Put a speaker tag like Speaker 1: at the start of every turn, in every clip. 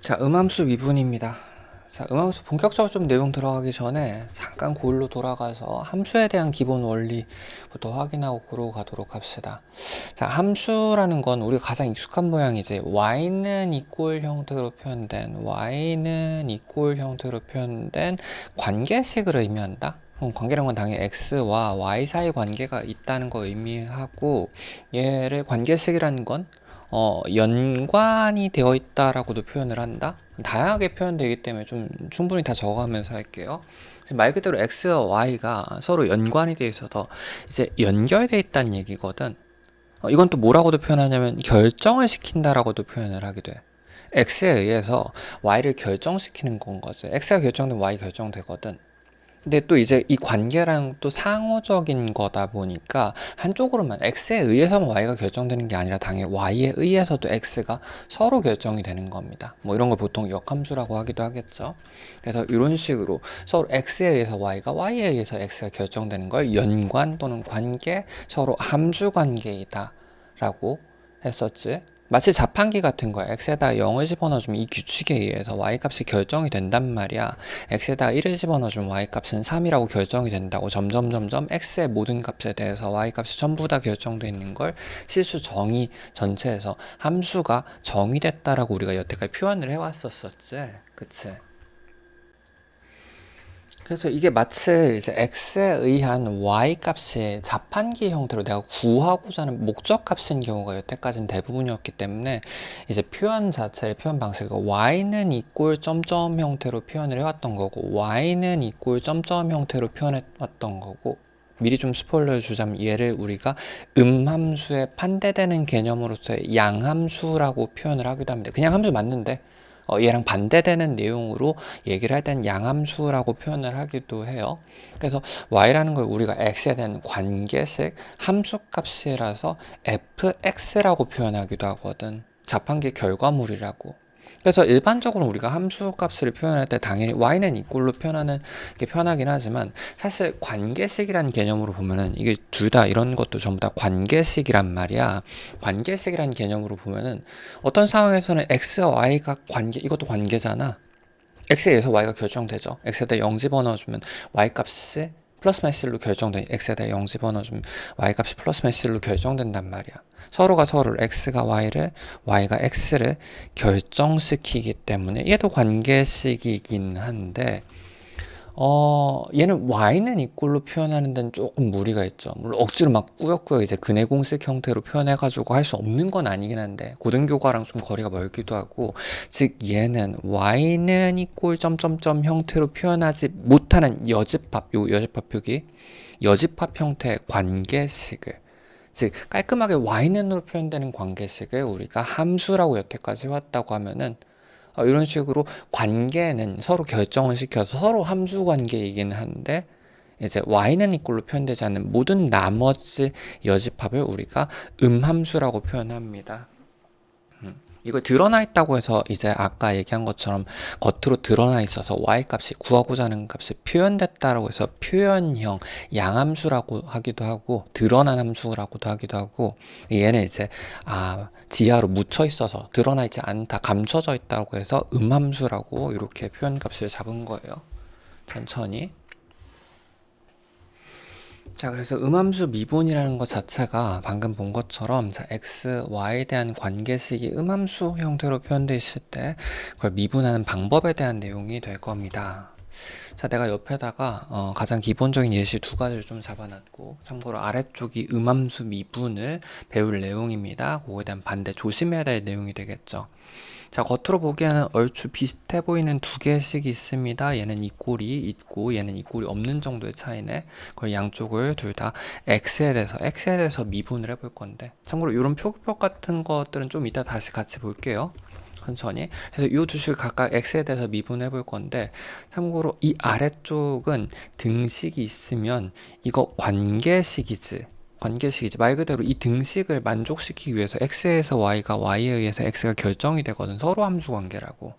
Speaker 1: 자, 음함수 미분입니다. 자, 음함수 본격적으로 좀 내용 들어가기 전에 잠깐 고일로 돌아가서 함수에 대한 기본 원리부터 확인하고 그러고 가도록 합시다. 자, 함수라는 건 우리가 가장 익숙한 모양이지. y는 이꼴 형태로 표현된 y는 이꼴 형태로 표현된 관계식을 의미한다. 그럼 관계란 건 당연히 x와 y 사이 관계가 있다는 거 의미하고 얘를 관계식이라는 건 어, 연관이 되어 있다라고도 표현을 한다. 다양하게 표현되기 때문에 좀 충분히 다 적어가면서 할게요. 말 그대로 x와 y가 서로 연관이 되어 있어서 이제 연결되어 있다는 얘기거든. 어, 이건 또 뭐라고도 표현하냐면 결정을 시킨다라고도 표현을 하기도 해. x에 의해서 y를 결정시키는 건 거지. x가 결정되면 y 결정되거든. 근데 또 이제 이 관계랑 또 상호적인 거다 보니까 한쪽으로만 x에 의해서만 y가 결정되는 게 아니라 당연히 y에 의해서도 x가 서로 결정이 되는 겁니다. 뭐 이런 걸 보통 역함수라고 하기도 하겠죠. 그래서 이런 식으로 서로 x에 의해서 y가 y에 의해서 x가 결정되는 걸 연관 또는 관계 서로 함수 관계이다 라고 했었지. 마치 자판기 같은 거야. x에다 0을 집어넣어주면 이 규칙에 의해서 y값이 결정이 된단 말이야. x에다 1을 집어넣어주면 y값은 3이라고 결정이 된다고 점점 점점 x의 모든 값에 대해서 y값이 전부 다 결정돼 있는 걸 실수 정의 전체에서 함수가 정의됐다라고 우리가 여태까지 표현을 해왔었었지. 그치? 그래서 이게 마치 이제 x에 의한 y 값이 자판기 형태로 내가 구하고자 하는 목적 값인 경우가 여태까지는 대부분이었기 때문에 이제 표현 자체를 표현 방식을 y는 이꼴 점점 형태로 표현을 해왔던 거고 y는 이꼴 점점 형태로 표현해왔던 거고 미리 좀 스포일러를 주자면 얘를 우리가 음함수에 반대되는 개념으로서의 양함수라고 표현을 하기도 합니다. 그냥 함수 맞는데 어, 얘랑 반대되는 내용으로 얘기를 할 때는 양함수라고 표현을 하기도 해요. 그래서 y라는 걸 우리가 x에 대한 관계식 함수값이라서 fx라고 표현하기도 하거든. 자판기 결과물이라고. 그래서 일반적으로 우리가 함수 값을 표현할 때 당연히 y는 이꼴로 표현하는 게 편하긴 하지만 사실 관계식이라는 개념으로 보면은 이게 둘 다 이런 것도 전부 다 관계식이란 말이야. 관계식이라는 개념으로 보면은 어떤 상황에서는 x와 y가 관계 이것도 관계잖아. x에 의해서 y가 결정되죠. x에다 0 집어넣어주면 y 값이 플러스 마이너스 1로 결정돼. x에다 0 집어넣어주면 y 값이 플러스 1로 결정된단 말이야. 서로가 서로를 x가 y를 y가 x를 결정시키기 때문에 얘도 관계식이긴 한데 어 얘는 y는 이꼴로 표현하는 데는 조금 무리가 있죠. 물론 억지로 막 꾸역꾸역 이제 근해 공식 형태로 표현해가지고 할 수 없는 건 아니긴 한데 고등교과랑 좀 거리가 멀기도 하고 즉 얘는 y는 이꼴 점점점 형태로 표현하지 못하는 여집합 요 여집합 표기 여집합 형태의 관계식을 즉 깔끔하게 y는으로 표현되는 관계식을 우리가 함수라고 여태까지 해왔다고 하면은 어, 이런 식으로 관계는 서로 결정을 시켜서 서로 함수 관계이긴 한데 이제 y는 이꼴로 표현되지 않는 모든 나머지 여집합을 우리가 음함수라고 표현합니다. 음, 이거 드러나 있다고 해서 이제 아까 얘기한 것처럼 겉으로 드러나 있어서 y 값이 구하고자 하는 값이 표현됐다라고 해서 표현형 양함수라고 하기도 하고 드러난 함수라고도 하기도 하고 얘는 이제 아 지하로 묻혀 있어서 드러나 있지 않다 감춰져 있다고 해서 음함수라고 이렇게 표현 값을 잡은 거예요. 천천히 자, 그래서 음함수 미분이라는 것 자체가 방금 본 것처럼 자, x, y에 대한 관계식이 음함수 형태로 표현되어 있을 때 그걸 미분하는 방법에 대한 내용이 될 겁니다. 자, 내가 옆에다가 어, 가장 기본적인 예시 두 가지를 좀 잡아놨고 참고로 아래쪽이 음함수 미분을 배울 내용입니다. 그거에 대한 반대 조심해야 될 내용이 되겠죠. 자, 겉으로 보기에는 얼추 비슷해 보이는 두 개씩 있습니다. 얘는 이 꼴이 있고 얘는 이 꼴이 없는 정도의 차이네. 그 양쪽을 둘 다 x에 대해서 x에 대해서 미분을 해볼 건데 참고로 이런 표기법 같은 것들은 좀 이따 다시 같이 볼게요. 천천히. 그래서 이두 식을 각각 x에 대해서 미분해 볼 건데 참고로 이 아래쪽은 등식이 있으면 이거 관계식이지. 관계식이지. 말 그대로 이 등식을 만족시키기 위해서 x에서 y가 y에 의해서 x가 결정이 되거든. 서로 함수 관계라고.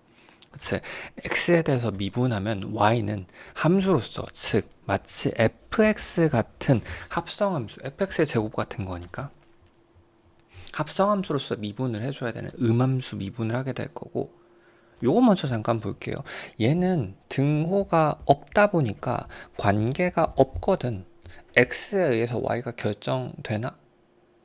Speaker 1: 그치? x에 대해서 미분하면 y는 함수로서, 즉, 마치 fx 같은 합성함수, fx의 제곱 같은 거니까. 합성함수로서 미분을 해줘야 되는 음함수 미분을 하게 될 거고, 요거 먼저 잠깐 볼게요. 얘는 등호가 없다 보니까 관계가 없거든. X에 의해서 y가 결정되나?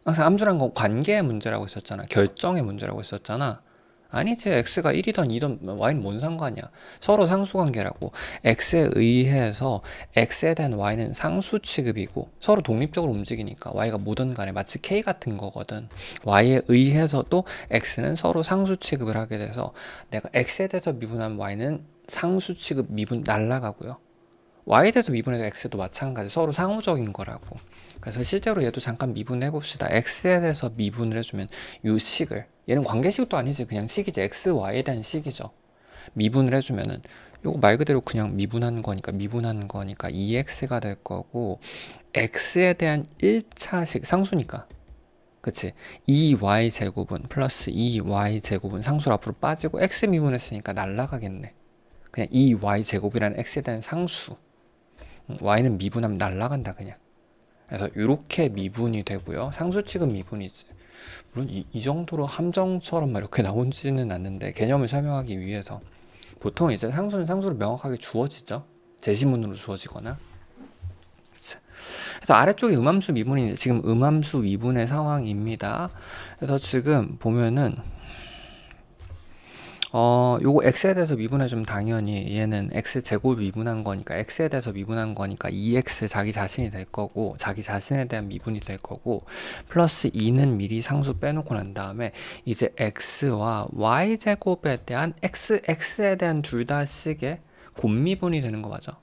Speaker 1: 항상 함수란 건 관계의 문제라고 했었잖아. 결정의 문제라고 했었잖아. 아니지. x가 1이던 2던 y는 뭔 상관이야. 서로 상수관계라고. x에 의해서 x에 대한 y는 상수 취급이고 서로 독립적으로 움직이니까 y가 뭐든 간에 마치 k 같은 거거든. y에 의해서도 x는 서로 상수 취급을 하게 돼서 내가 x에 대해서 미분하면 y는 상수 취급 미분 날라가고요. Y에 대해서 미분해도 x도 마찬가지 서로 상호적인 거라고. 그래서 실제로 얘도 잠깐 미분해 봅시다. x에 대해서 미분을 해주면 요 식을 얘는 관계식도 아니지 그냥 식이지 x, y에 대한 식이죠. 미분을 해주면은 요거 말 그대로 그냥 미분한 거니까 미분한 거니까 2x가 될 거고 x에 대한 1차식 상수니까 그치 2y 제곱은 플러스 2y 제곱은 상수로 앞으로 빠지고 x 미분했으니까 날라가겠네 그냥 2y 제곱이라는 x에 대한 상수 음, y는 미분하면 날라간다 그냥 그래서 이렇게 미분이 되고요. 상수 취급 미분이지. 물론 이, 이 정도로 함정처럼 막 이렇게 나오지는 않는데 개념을 설명하기 위해서 보통 이제 상수는 상수로 명확하게 주어지죠. 제시문으로 주어지거나. 그래서 아래쪽에 음함수 미분이 지금 음함수 미분의 상황입니다. 그래서 지금 보면은 어, 요거 x에 대해서 미분해주면 당연히 얘는 x 제곱 미분한 거니까 x에 대해서 미분한 거니까 2x 자기 자신이 될 거고 자기 자신에 대한 미분이 될 거고 플러스 2는 미리 상수 빼놓고 난 다음에 이제 x와 y 제곱에 대한 x x에 대한 둘다 식의 곱미분이 되는 거 맞아?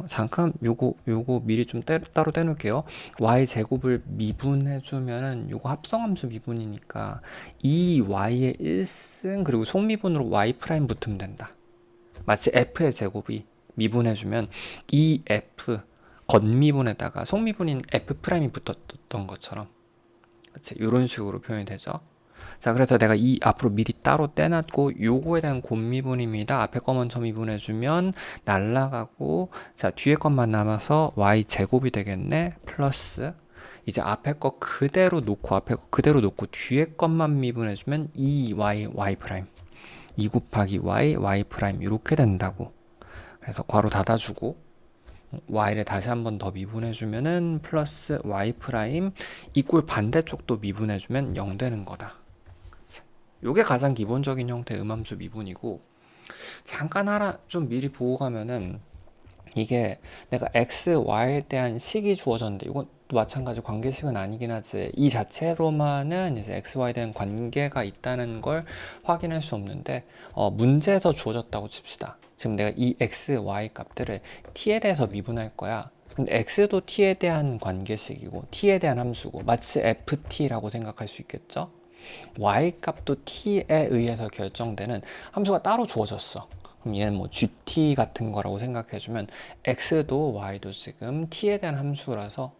Speaker 1: 어, 잠깐 요거 요거 미리 좀 떼, 따로 떼놓을게요. y 제곱을 미분해 주면은 요거 합성함수 미분이니까 이 y의 1승 그리고 속미분으로 y 프라임 붙으면 된다. 마치 f의 제곱이 미분해 주면 이 f 겉미분에다가 속미분인 f 프라임이 붙었던 것처럼 그치 이런 식으로 표현이 되죠. 자, 그래서 내가 이 앞으로 미리 따로 떼놨고 요거에 대한 곱미분입니다. 앞에 거 먼저 미분해주면 날라가고 자 뒤에 것만 남아서 y 제곱이 되겠네. 플러스 이제 앞에 거 그대로 놓고 앞에 거 그대로 놓고 뒤에 것만 미분해주면 2y y 프라임 2 곱하기 y y 이렇게 된다고. 그래서 괄호 닫아주고 y를 다시 한 번 더 미분해주면은 플러스 y 이꼴 반대쪽도 미분해주면 0 되는 거다. 요게 가장 기본적인 형태의 음함수 미분이고 잠깐 하나 좀 미리 보고 가면은 이게 내가 x, y에 대한 식이 주어졌는데 이건 또 마찬가지 관계식은 아니긴 하지. 이 자체로만은 이제 x, y에 대한 관계가 있다는 걸 확인할 수 없는데 어, 문제에서 주어졌다고 칩시다. 지금 내가 이 x, y 값들을 t에 대해서 미분할 거야. 근데 x도 t에 대한 관계식이고 t에 대한 함수고 마치 ft라고 생각할 수 있겠죠 y 값도 t에 의해서 결정되는 함수가 따로 주어졌어. 그럼 얘는 뭐 gt 같은 거라고 생각해주면 x도 y도 지금 t에 대한 함수라서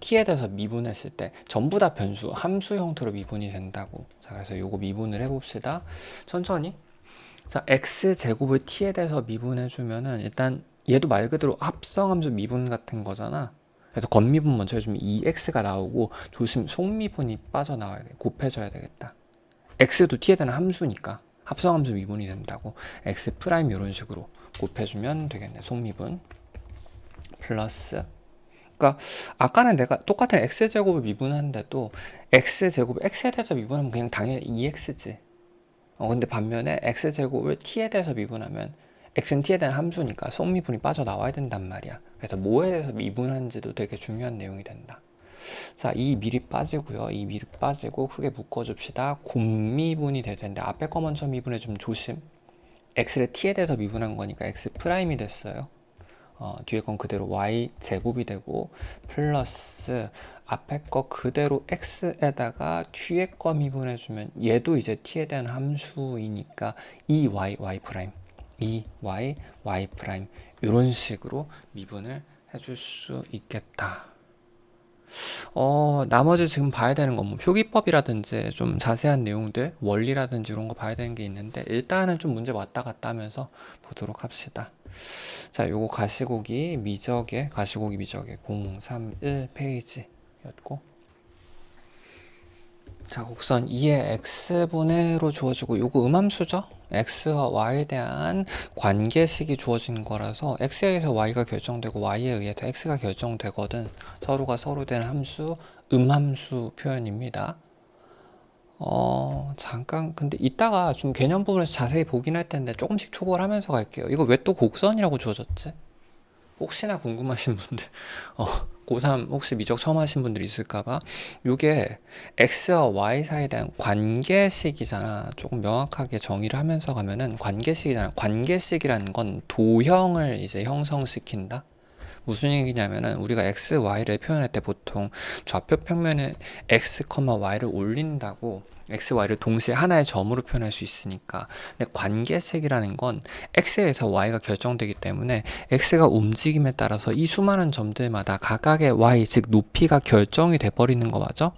Speaker 1: t에 대해서 미분했을 때 전부 다 변수, 함수 형태로 미분이 된다고. 자, 그래서 요거 미분을 해봅시다. 천천히. 자, x 제곱을 t에 대해서 미분해주면은 일단 얘도 말 그대로 합성함수 미분 같은 거잖아. 그래서 겉미분 먼저 해주면 2x가 나오고 조심 속미분이 빠져나와야 돼. 곱해줘야 되겠다. x도 t에 대한 함수니까 합성함수 미분이 된다고 x 프라임 이런 식으로 곱해주면 되겠네. 속미분 플러스 그러니까 아까는 내가 똑같은 x 제곱을 미분하는데도 x 제곱 x에 대해서 미분하면 그냥 당연히 2x지. 어 근데 반면에 x 제곱을 t에 대해서 미분하면 x는 t에 대한 함수니까 속미분이 빠져나와야 된단 말이야. 그래서 뭐에 대해서 미분한지도 되게 중요한 내용이 된다. 자, 이 미리 빠지고요. 이 미리 빠지고 크게 묶어줍시다. 곱미분이 될 텐데 앞에 거 먼저 미분해 좀 조심. x를 t에 대해서 미분한 거니까 x 프라임이 됐어요. 어, 뒤에 건 그대로 y 제곱이 되고 플러스 앞에 거 그대로 x에다가 뒤에 거 미분해주면 얘도 이제 t에 대한 함수이니까 이 y y 프라임 이 y, y 프라임 이런 식으로 미분을 해줄 수 있겠다. 어, 나머지 지금 봐야 되는 건 뭐 표기법이라든지 좀 자세한 내용들, 원리라든지 이런 거 봐야 되는 게 있는데 일단은 좀 문제 왔다 갔다 하면서 보도록 합시다. 자, 요거 가시고기 미적의 가시고기 미적의 031 페이지였고 자, 곡선 2의 x분의로 주어지고 요거 음함수죠? x와 y에 대한 관계식이 주어진 거라서 x에 의해서 y가 결정되고 y에 의해서 x가 결정되거든. 서로가 서로 된 함수, 음함수 표현입니다. 어, 잠깐, 근데 이따가 좀 개념 부분에서 자세히 보긴 할 텐데 조금씩 초벌하면서 갈게요. 이거 왜 또 곡선이라고 주어졌지? 혹시나 궁금하신 분들, 어, 고3 혹시 미적 처음 하신 분들 있을까봐 요게 x와 y 사이에 대한 관계식이잖아. 조금 명확하게 정의를 하면서 가면은 관계식이잖아. 관계식이라는 건 도형을 이제 형성시킨다. 무슨 얘기냐면은 우리가 x, y를 표현할 때 보통 좌표 평면에 x, y를 올린다고 x, y를 동시에 하나의 점으로 표현할 수 있으니까 근데 관계식이라는 건 x에서 y가 결정되기 때문에 x가 움직임에 따라서 이 수많은 점들마다 각각의 y 즉 높이가 결정이 돼 버리는 거 맞죠?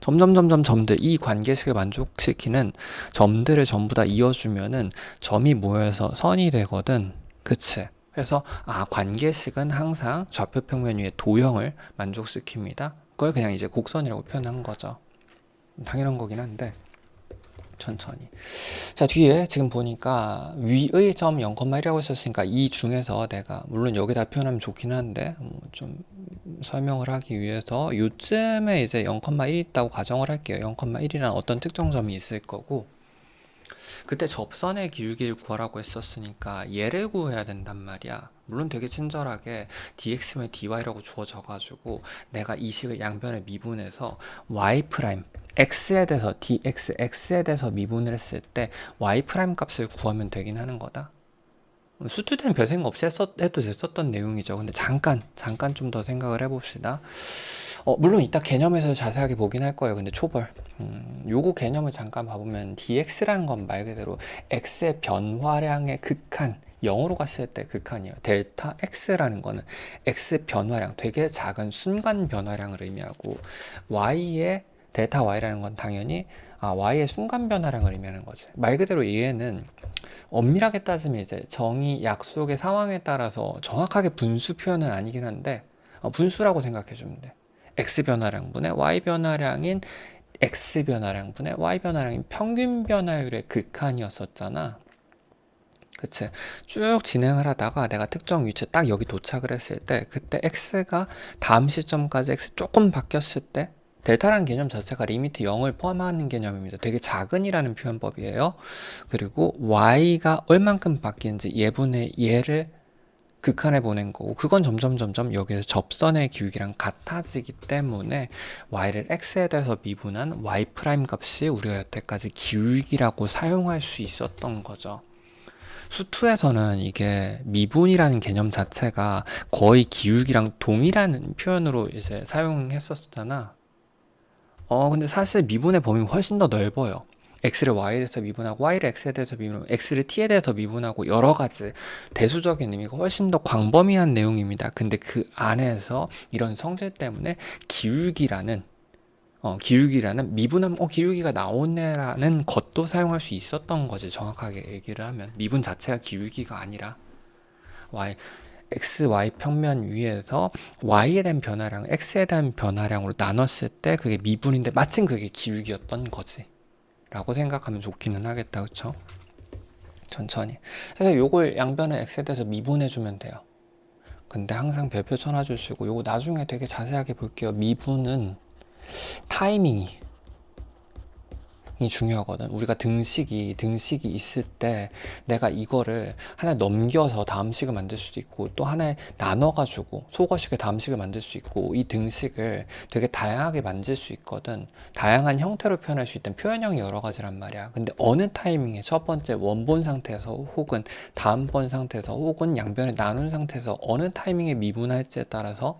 Speaker 1: 점점 점점 점들 이 관계식을 만족시키는 점들을 전부 다 이어주면은 점이 모여서 선이 되거든 그치? 그래서 아 관계식은 항상 좌표 평면 위에 도형을 만족시킵니다. 그걸 그냥 이제 곡선이라고 표현한 거죠. 당연한 거긴 한데 천천히. 자 뒤에 지금 보니까 위의 점 0,1이라고 했었으니까 이 중에서 내가 물론 여기다 표현하면 좋긴 한데 뭐 좀 설명을 하기 위해서 요쯤에 이제 0,1 있다고 가정을 할게요. 0,1이란 어떤 특정 점이 있을 거고 그때 접선의 기울기를 구하라고 했었으니까 얘를 구해야 된단 말이야. 물론 되게 친절하게 dx면 dy라고 주어져 가지고 내가 이 식을 양변에 미분해서 y 프라임 x에 대해서 dx x에 대해서 미분을 했을 때 y 프라임 값을 구하면 되긴 하는 거다. 수투 때는 별 생각 없이 했었, 해도 됐었던 내용이죠. 근데 잠깐, 잠깐 좀 더 생각을 해봅시다. 어, 물론 이따 개념에서 자세하게 보긴 할 거예요. 근데 초벌. 음, 요거 개념을 잠깐 봐보면 dx라는 건 말 그대로 x의 변화량의 극한, 0으로 갔을 때 극한이에요. 델타 x라는 거는 x 변화량, 되게 작은 순간 변화량을 의미하고 y의 델타 y라는 건 당연히 아, y의 순간 변화량을 의미하는 거지. 말 그대로 얘는 엄밀하게 따지면 이제 정의 약속의 상황에 따라서 정확하게 분수 표현은 아니긴 한데 어, 분수라고 생각해 주면 돼. X 변화량분의 y 변화량인 x 변화량분의 y 변화량인 평균 변화율의 극한이었었잖아. 그치. 쭉 진행을 하다가 내가 특정 위치에 딱 여기 도착을 했을 때 그때 x가 다음 시점까지 x 조금 바뀌었을 때 델타라는 개념 자체가 리미트 0을 포함하는 개념입니다. 되게 작은이라는 표현법이에요. 그리고 y가 얼만큼 바뀌는지 예분의 예를 극한에 보낸 거고 그건 점점 점점 여기서 접선의 기울기랑 같아지기 때문에 y를 x에 대해서 미분한 y 프라임 값이 우리가 여태까지 기울기라고 사용할 수 있었던 거죠. 수투에서는 이게 미분이라는 개념 자체가 거의 기울기랑 동일한 표현으로 이제 사용했었잖아. 어, 근데 사실 미분의 범위가 훨씬 더 넓어요. X를 y에 대해서 미분하고 y를 x에 대해서 미분하고 x를 t에 대해서 미분하고 여러 가지 대수적인 의미가 훨씬 더 광범위한 내용입니다. 근데 그 안에서 이런 성질 때문에 기울기라는 어, 기울기라는 미분함 어 기울기가 나오네라는 것도 사용할 수 있었던 거지 정확하게 얘기를 하면 미분 자체가 기울기가 아니라 y x, y 평면 위에서 y에 대한 변화량, x에 대한 변화량으로 나눴을 때 그게 미분인데 마침 그게 기울기였던 거지. 라고 생각하면 좋기는 하겠다. 그쵸? 천천히. 그래서 요걸 양변의 x에 대해서 미분해 주면 돼요. 근데 항상 별표 쳐놔주시고 요거 나중에 되게 자세하게 볼게요. 미분은 타이밍이 이 중요하거든. 우리가 등식이 등식이 있을 때 내가 이거를 하나 넘겨서 다음 식을 만들 수도 있고 또 하나에 나눠 가지고 소거식의 다음 식을 만들 수 있고 이 등식을 되게 다양하게 만들 수 있거든. 다양한 형태로 표현할 수 있던 표현형이 여러 가지란 말이야. 근데 어느 타이밍에 첫 번째 원본 상태에서 혹은 다음번 상태에서 혹은 양변을 나눈 상태에서 어느 타이밍에 미분할지에 따라서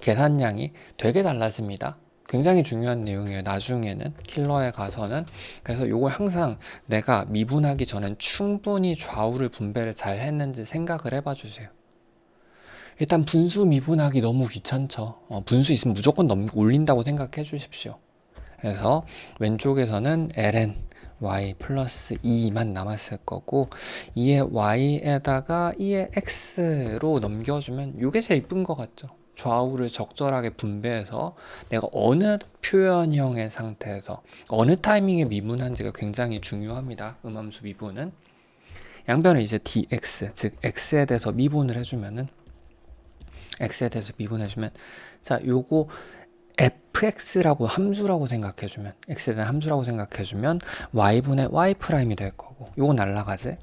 Speaker 1: 계산량이 되게 달라집니다. 굉장히 중요한 내용이에요. 나중에는 킬러에 가서는 그래서 요걸 항상 내가 미분하기 전엔 충분히 좌우를 분배를 잘 했는지 생각을 해봐 주세요. 일단 분수 미분하기 너무 귀찮죠. 어, 분수 있으면 무조건 넘 올린다고 생각해 주십시오. 그래서 왼쪽에서는 ln y 플러스 2만 남았을 거고 2의 y에다가 2의 x로 넘겨주면 이게 제일 이쁜 것 같죠. 좌우를 적절하게 분배해서 내가 어느 표현형의 상태에서 어느 타이밍에 미분한지가 굉장히 중요합니다. 음함수 미분은 양변을 이제 dx 즉 x에 대해서 미분을 해주면은 x에 대해서 미분해주면 자 요거 fx라고 함수라고 생각해주면 x에 대한 함수라고 생각해주면 y분의 y 프라임이 될 거고 요거 날라가지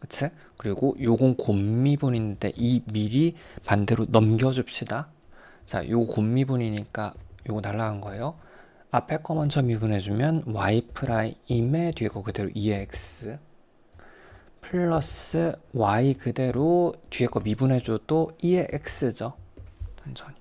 Speaker 1: 그치? 그리고 요건 곱미분인데 이 미리 반대로 넘겨줍시다. 자 요거 곱미분이니까 요거 날라간 거예요. 앞에 거 먼저 미분해주면 y 프라임의 뒤에 거 그대로 2x 플러스 y 그대로 뒤에 거 미분해줘도 2의 x죠. 천천히.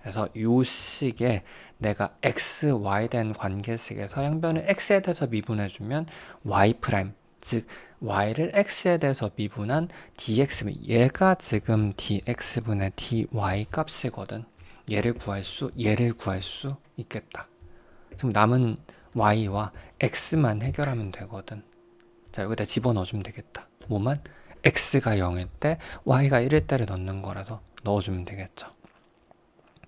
Speaker 1: 그래서 요 식에 내가 x, y 된 관계식에서 양변을 x에 대해서 미분해주면 y 프라임 즉 y를 x에 대해서 미분한 dx 얘가 지금 dx분의 dy 값이거든. 얘를 구할 수 얘를 구할 수 있겠다. 지금 남은 y와 x만 해결하면 되거든. 자 여기다 집어넣어주면 되겠다. 뭐만? x가 0일 때 y가 1일 때를 넣는 거라서 넣어주면 되겠죠.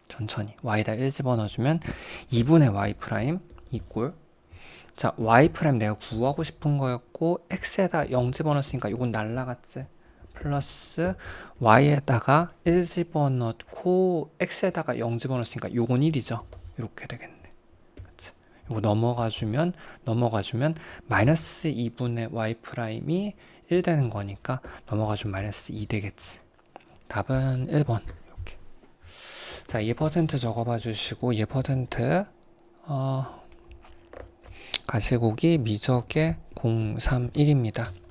Speaker 1: 천천히. y에다 1 집어넣어주면 2분의 y 프라임 이꼴 자 y 프라임 내가 구하고 싶은 거였고 x에다 0 집어넣었으니까 이건 날라갔지. 플러스 y에다가 1 집어넣고 x에다가 0 집어넣었으니까 요건 1이죠. 이렇게 되겠네. 그치? 요거 넘어가주면 넘어가주면 마이너스 2분의 y 프라임이 1 되는 거니까 넘어가주면 마이너스 2 되겠지. 답은 1번. 자, 2% 적어봐 주시고 2% 어, 가시고기 미적의 031입니다.